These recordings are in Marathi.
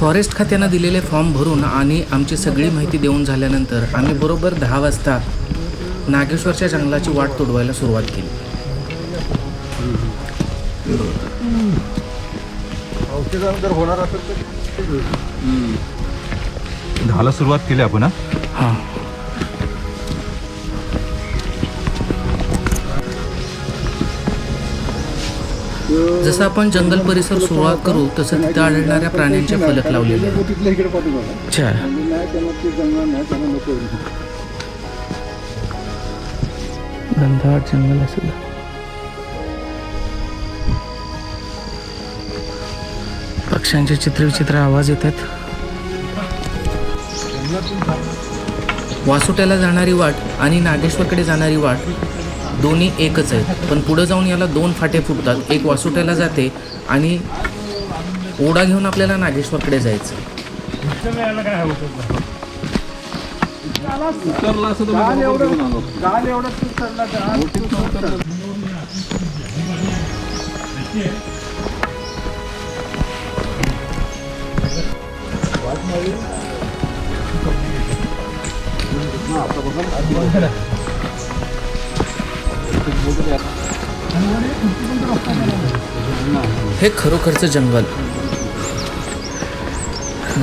फॉरेस्ट खात्यानं दिलेले फॉर्म भरून आणि आमची सगळी माहिती देऊन झाल्यानंतर आम्ही बरोबर दहा वाजता नागेश्वरच्या जंगलाची वाट तोडवायला सुरुवात केली. होणार असेल तर दहाला सुरुवात केली आपण हा. जसं आपण जंगल परिसर सुरुवात करू तसं तिथं आढळणाऱ्या प्राण्यांचे फलक लावलेले आहेत. अच्छा. गंधाट जंगल असेल. पक्ष्यांचे चित्रविचित्र आवाज येतात वासोट्याला जाणारी वाट आणि नागेश्वरकडे जाणारी वाट दोन्ही एकच आहेत. पण पुढं जाऊन याला दोन फाटे फुटतात. एक वासुट्याला जाते आणि ओढा घेऊन आपल्याला नागेश्वरकडे जायचं. काल हे खरोखरचं जंगल.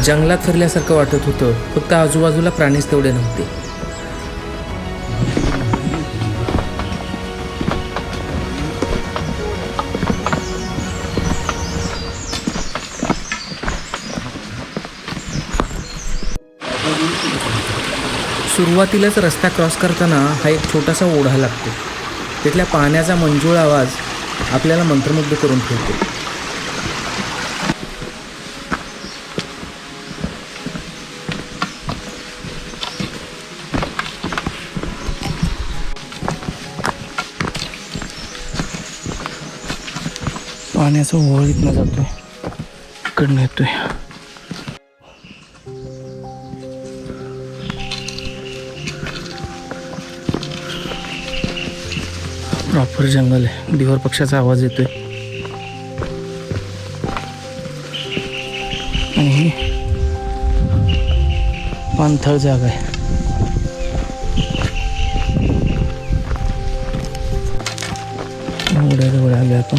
जंगलात फिरल्यासारखं वाटत होतं फक्त आजूबाजूला प्राणीच तेवढे नव्हते. सुरुवातीलाच रस्ता क्रॉस करताना हा एक छोटासा ओढा लागतो. तिथल्या पाण्याचा मंजूळ आवाज आपल्याला मंत्रमुग्ध करून ठेवतो. पाण्याचा ओळ इथनं जातोय. इकडनं येतोय. प्रॉपर जंगल आहे. दिवर पक्षाचा आवाज येतोय. आणि ही पाणथळ जागा आहे. एवढ्या जवळ आले आपण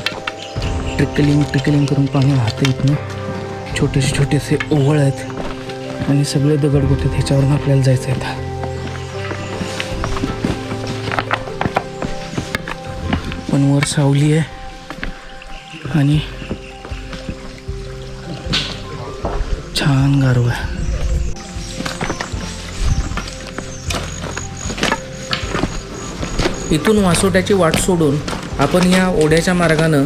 ट्रिकलिंग ट्रिकलिंग करून पाणी वाहतं इथनं. छोटेसे छोटेसे ओवळ आहेत. आणि सगळे दगड दगडगोटे ह्याच्यावरून आपल्याला जायचं आहे पण वर सावली आहे. आणि छान गारवा आहे. इथून वासोट्याची वाट सोडून आपण या ओढ्याच्या मार्गानं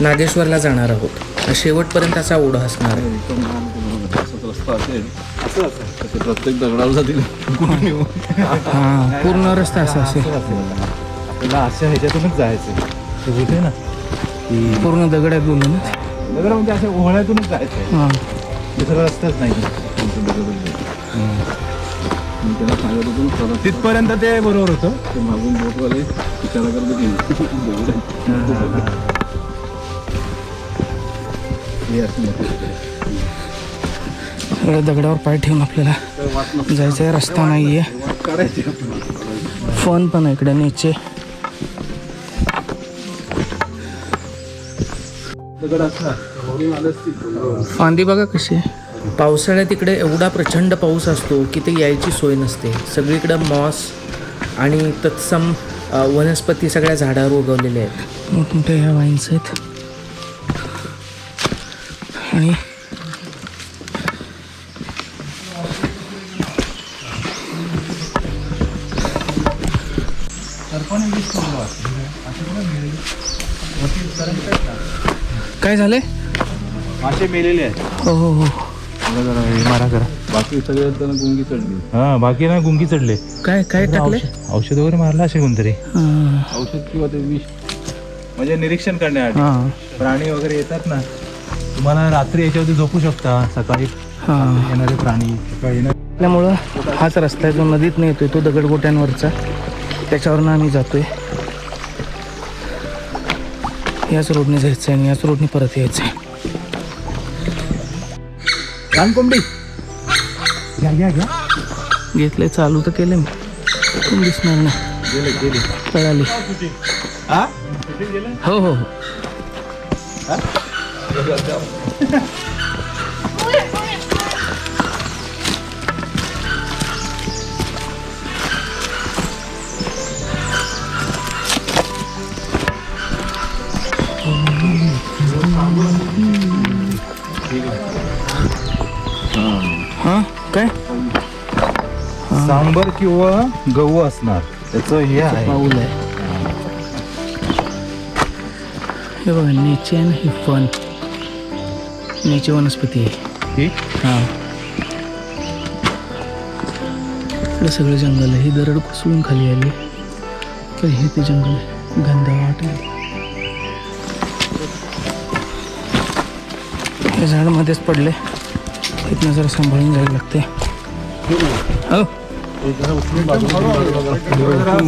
नागेश्वरला जाणार आहोत. शेवटपर्यंत असा ओढा असणार आहे. दगडावर जातील. हां पूर्ण रस्ता असा असेल. आपल्याला अशा ह्याच्यातूनच जायचं ते बोलते ना की पूर्ण दगडात बोलून दगड म्हणजे अशा ओहळ्यातूनच जायचं हां. दुसरा रस्ताच नाही. तुमचं दगड मी त्याला सांगत होतो ना परत तिथपर्यंत ते बरोबर होतं? ते मागून बोटवाले विचारा करत होते. हे असं नको. सगळ्या दगडावर पाय ठेवून आपल्याला जायचं आहे रस्ता नाही आहे फन पण आहे इकडे नीचे. दगड असणार वरून आलं असतील. फांदी बघा कशी आहे. पावसाळ्यात इकडे एवढा प्रचंड पाऊस असतो की ते यायची सोय नसते. सगळीकडं मॉस आणि तत्सम वनस्पती सगळ्या झाडावर उगवलेल्या आहेत. मोठमोठ्या ह्या वाईन्स आहेत. आणि काय झालंय? मासे मेलेले आहेत. हो हो हो. बघा जरा हे मारा करा. बाकी सगळे त्यांना गुंगी चढली. हा बाकी ना गुंगी चढले. काय काय टाकले औषध वगैरे मारलं असेल कोणतरी. हां. औषध किंवा ते विष. म्हणजे निरीक्षण करण्यासाठी हां. प्राणी वगैरे येतात ना तुम्हाला रात्री याच्यावरती झोपू शकता. सकाळी हां. येणारे प्राणी सकाळी येणारे त्यामुळं हाच रस्ता आहे जो नदीत नाही येतोय तो दगडगोट्यांवरचा. त्याच्यावरनं आम्ही जातोय. याच रोडने जायचं आहे आणि याच रोडने परत यायचं आहे कान कोंबडी. घ्या घ्या घ्या घेतलंय चालू तर केलं मी. पण दिसणार नाही. गेले गेले. कळाली हो हो हां. सांबर किंवा गहू असणार. त्याचं हे आहे. पाऊल आहे. हे बघा नेचे ना ही फन नेचे वनस्पती आहे. ठीक हां. इकडे सगळं जंगल आहे. ही दरड कोसळून खाली आली तर हे ते जंगल आहे. घनदाट आहे. हे झाड मध्येच पडले. इथनं जरा सांभाळून जायला लागते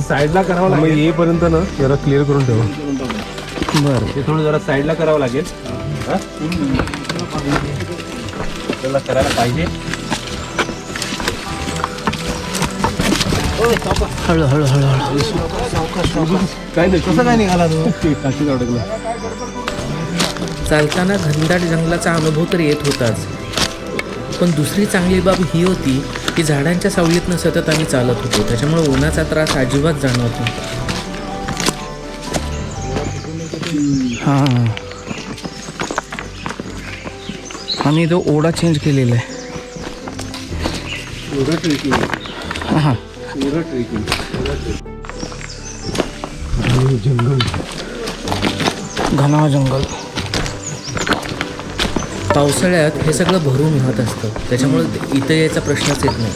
साईडला करावं लागेल. येईपर्यंत ना जरा क्लिअर करून ठेवा. बरं. ते थोडं जरा साईडला करावं लागेल. हा? आपल्याला करायला पाहिजे. हळू हळू हळू हळू. काय नाही. कसं काय निघाला अडकला. चालताना घनदाट जंगलाचा अनुभव तर येत होताच. पण दुसरी चांगली बाब ही होती की झाडांच्या सावलीतनं सतत आम्ही चालत होतो. त्याच्यामुळे उन्हाचा त्रास अजिबात जाणवत नाही हां. आम्ही तो ओढा चेंज केलेला आहे. हां. घना जंगल. पावसाळ्यात हे सगळं भरून वाहत असतं. त्याच्यामुळे इथं यायचा प्रश्नच येत नाही.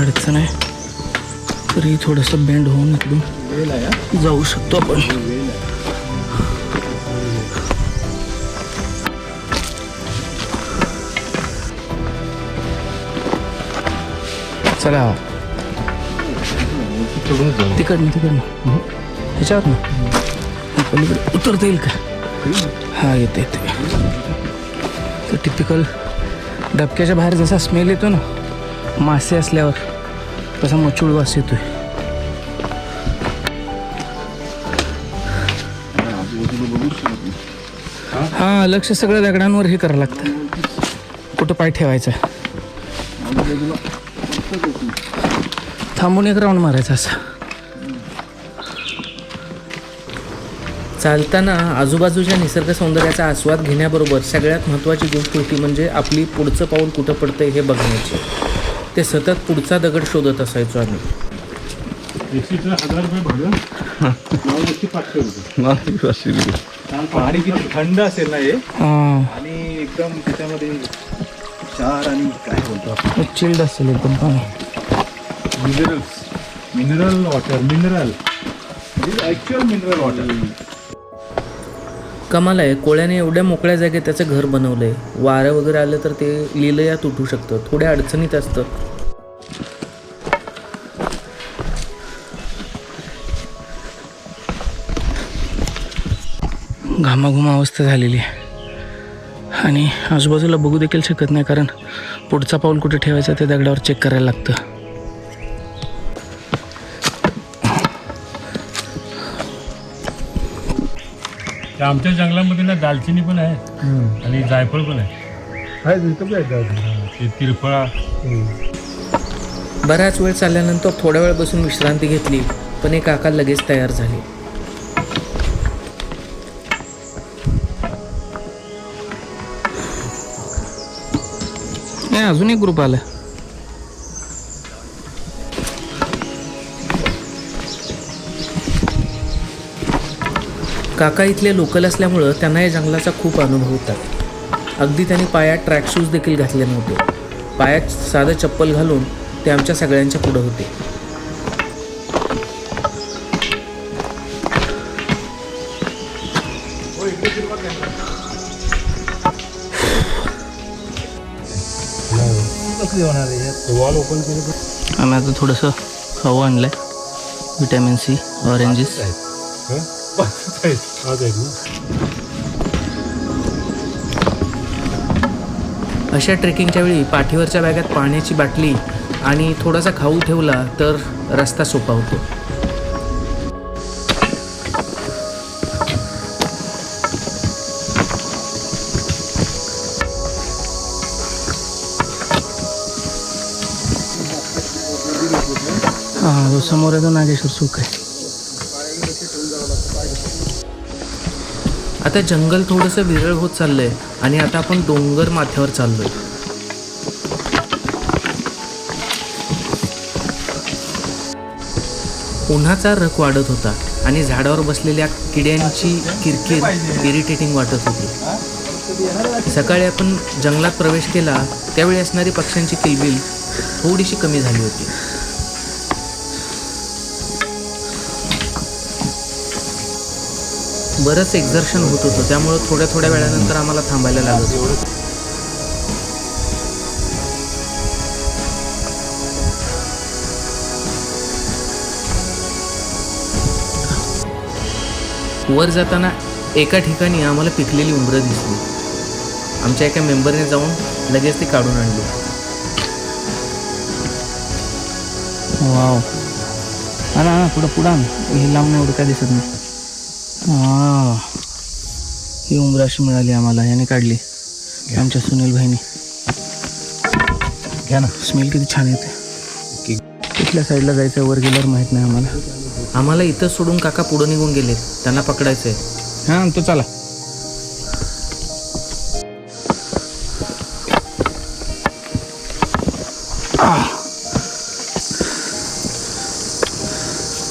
अडचण आहे? तरी थोडंसं बेंड होऊन इकडून जाऊ शकतो आपण. चला. तिकडनं तिकडनं. ह्याच्यावर ना पलीकडे उतरता येईल का? हा येते येते. तर टिपिकल डबक्याच्या बाहेर जसा स्मेल येतो ना मासे असल्यावर तसा मचूळ वास येतोय. हा लक्ष सगळं दगडांवर हे करावं लागतं. कुठं पाय ठेवायचा? थांबून एक राऊंड मारायचा असा. चालताना आजूबाजूच्या निसर्ग सौंदर्याचा आस्वाद घेण्याबरोबर सगळ्यात महत्त्वाची गोष्ट होती म्हणजे आपली पुढचं पाऊल कुठं पडतंय हे बघण्याची. ते सतत पुढचा दगड शोधत असायचो आम्ही. पाणी किती थंड असेल ना हे? हां. आणि एकदम त्याच्यामध्ये क्षार आणि काय बोलतो आपण? चिल्ड असेल एकदम पाणी minerals mineral water mineral actual mineral water कमाल आहे. कोळ्याने एवढ्या मोकळ्या जागेत त्याचं घर बनवलंय. वारं वगैरे आलं तर ते लिलया तुटू शकतं. थोड्या अडचणीत असतं. घामाघुमा अवस्था झालेली आहे. आणि आजूबाजूला बघू देखील शकत नाही कारण पुढचा पाऊल कुठे ठेवायचा ते दगडावर चेक करायला लागतं. आमच्या जंगलामध्ये ना दालचिनी पण आहे. आणि जायफळ पण आहे. ते तिरफळा. बराच वेळ चालल्यानंतर थोड्या वेळ बसून विश्रांती घेतली पण एक काका लगेच तयार झाले. नाही अजून एक ग्रुप आला. काका इथले लोकल असल्यामुळं त्यांना या जंगलाचा खूप अनुभव होता. अगदी त्यांनी पायात ट्रॅक शूज देखील घातले नव्हते. पायात साधं चप्पल घालून ते आमच्या सगळ्यांच्या पुढं होते. आम्ही आता थोडंसं खाऊ आणलं आहे विटॅमिन सी ऑरेंजेस अशा ट्रेकिंगच्या वेळी पाठीवरच्या बॅगात पाण्याची बाटली आणि थोडासा खाऊ ठेवला तर रस्ता सोपा होतो. समोर येतो नागेश्वर सुख आहे. आता जंगल थोडंसं विरळ होत चाललंय आणि आता आपण डोंगर माथ्यावर चाललोय. उन्हाचा रक वाढत होता आणि झाडावर बसलेल्या किड्यांची किरकिर इरिटेटिंग वाटत होती. सकाळी आपण जंगलात प्रवेश केला त्यावेळी असणारी पक्ष्यांची किलबिल थोडीशी कमी झाली होती. बरंच एक्झर्शन होत होतं. त्यामुळं थोड्या थोड्या वेळानंतर आम्हाला थांबायला लागत होतं वर जाताना एका ठिकाणी आम्हाला पिकलेली उंबरं दिसली. आमच्या एका मेंबरने जाऊन लगेच ती काढून आणली. वाव पुढं पुढं हे लांब एवढं काय दिसत नाही. हा. ही उंबरं अशी मिळाली आम्हाला. याने काढली. आमच्या सुनील भाईने घ्या ना. स्मेल किती छान येते. कुठल्या साईडला जायचं वर गेल्यावर माहीत नाही आम्हाला. आम्हाला इथं सोडून काका पुढं निघून गेलेत. त्यांना पकडायचंय. हां तो चला.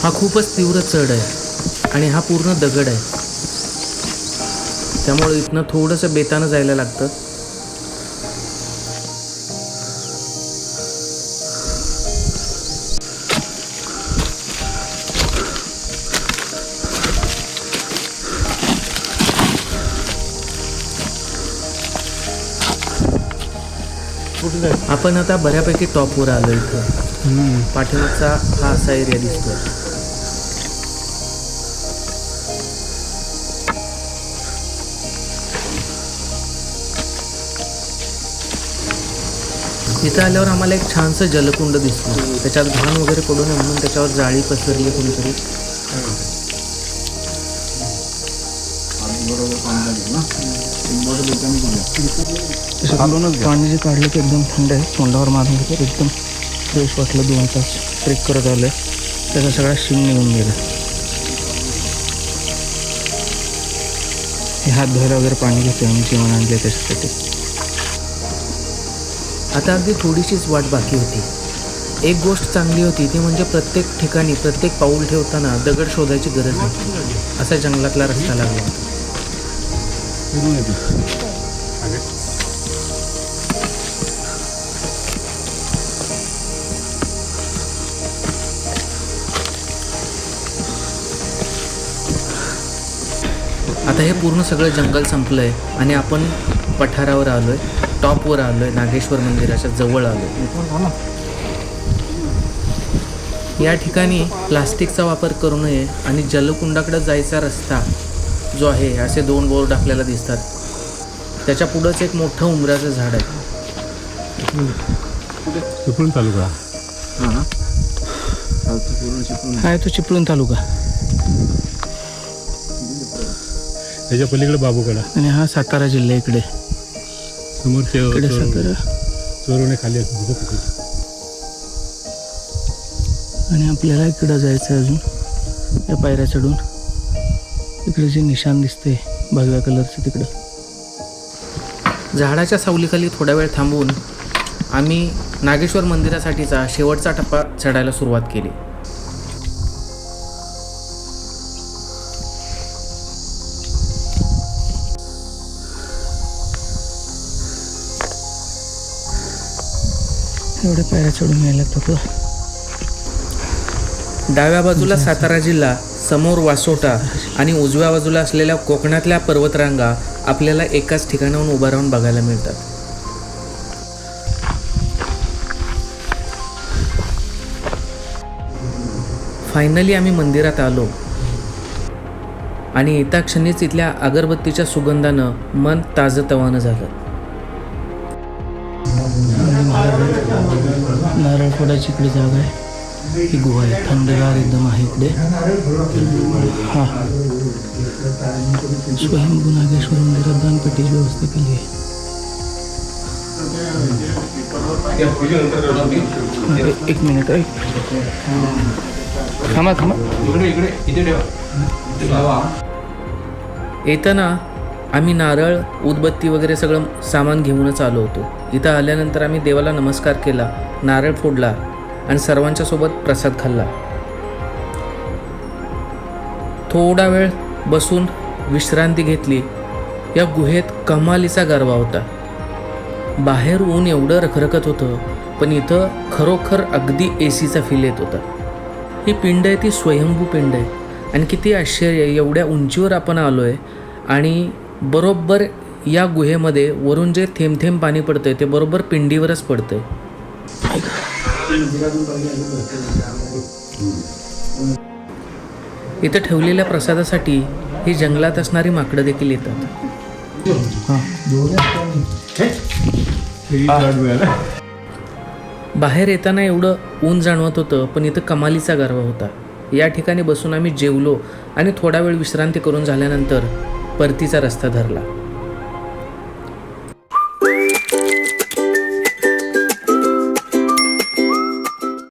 हा खूपच तीव्र चढ आहे. आणि हा पूर्ण दगड आहे. त्यामुळे इथनं थोडंसं बेतानं जायला लागतं. आपण आता बऱ्यापैकी टॉपवर आलो इथं. पाठीमागचा हा असा एरिया दिसतोय. इथं आल्यावर आम्हाला एक छानसं जलकुंड दिसलं. त्याच्यात घाण वगैरे पडू नये म्हणून त्याच्यावर जाळी पसरली कोणीतरी. पाणी जे काढलं ते एकदम थंड आहे. तोंडावर मारून घेतं एकदम फ्रेश वाटलं. दोन तास ट्रेक करत आलं त्याचा सगळा शिंग निघून गेला. हे हात धुवायला वगैरे पाणी घेतो आम्ही. जेवण आणले त्याच्यासाठी. आता अगदी थोडीशीच वाट बाकी होती. एक गोष्ट चांगली होती ती म्हणजे प्रत्येक ठिकाणी प्रत्येक पाऊल ठेवताना दगड शोधायची गरज नाही. असा जंगलातला रस्ता लागला होता. आता हे पूर्ण सगळं जंगल संपलं आहे आणि आपण पठारावर आलो आहे टॉपवर आलो आहे नागेश्वर मंदिराच्या जवळ आलो या ठिकाणी प्लास्टिकचा वापर करू नये आणि जलकुंडाकडे जायचा रस्ता जो आहे असे दोन बोर्ड आपल्याला दिसतात. त्याच्या पुढंच एक मोठं उमराचं झाड आहे. चिपळूण तालुका. हा आहे तो चिपळूण. तालुका. त्याच्या पलीकडे बाबूकडा. आणि हा सातारा जिल्हा इकडे. समोर चोरवणे खाली असते तिथं तिथे. आणि आपल्याला इकडं जायचं आहे अजून. या पायऱ्या चढून. इकडे जे निशाण दिसते भगव्या कलरचं तिकडं. झाडाच्या सावलीखाली थोडा वेळ थांबून आम्ही नागेश्वर मंदिरासाठीचा शेवटचा टप्पा चढायला सुरुवात केली. एवढ्या पायऱ्या चढून यायला लागतात डाव्या बाजूला सातारा जिल्हा समोर वासोटा आणि उजव्या बाजूला असलेल्या कोकणातल्या पर्वतरांगा आपल्याला एकाच ठिकाणाहून उभा राहून बघायला मिळतात. फायनली आम्ही मंदिरात आलो. आणि येता क्षणीच इथल्या अगरबत्तीच्या सुगंधानं मन ताजतवानं झालं. नारळ फोडाची इकडे जागा आहे. ही गुहा आहे. थंडगार एकदम आहे इकडे. हा. स्वयंभू नागेश्वर मंदिरात दानपेटीची व्यवस्था केली आहे. एक मिनिट ऐक. थांबा थांबा. येताना आम्ही नारळ उदबत्ती वगैरे सगळं सामान घेऊनच आलो होतो. इथं आल्यानंतर आम्ही देवाला नमस्कार केला नारळ फोडला आणि सर्वांच्या सोबत प्रसाद खाल्ला. थोडा वेळ बसून विश्रांती घेतली. या गुहेत कमालीचा गरबा होता. बाहेर ऊन एवढं रखरखत होतं पण इथं खरोखर अगदी ए सीचा फील येत होता. ही पिंड आहे ती स्वयंभू पिंड आहे. आणि किती आश्चर्य आहे एवढ्या उंचीवर आपण आलो आहे आणि बरोबर या गुहेमध्ये वरून जे थेंब थेंब पाणी पडतंय ते बरोबर पिंडीवरच पडतंय. इथं ठेवलेल्या प्रसादासाठी ही जंगलात असणारी माकडं देखील येतात. बाहेर येताना एवढं ऊन जाणवत होतं पण इथं कमालीचा गारवा होता. या ठिकाणी बसून आम्ही जेवलो आणि थोडा वेळ विश्रांती करून झाल्यानंतर परतीचा रस्ता धरला.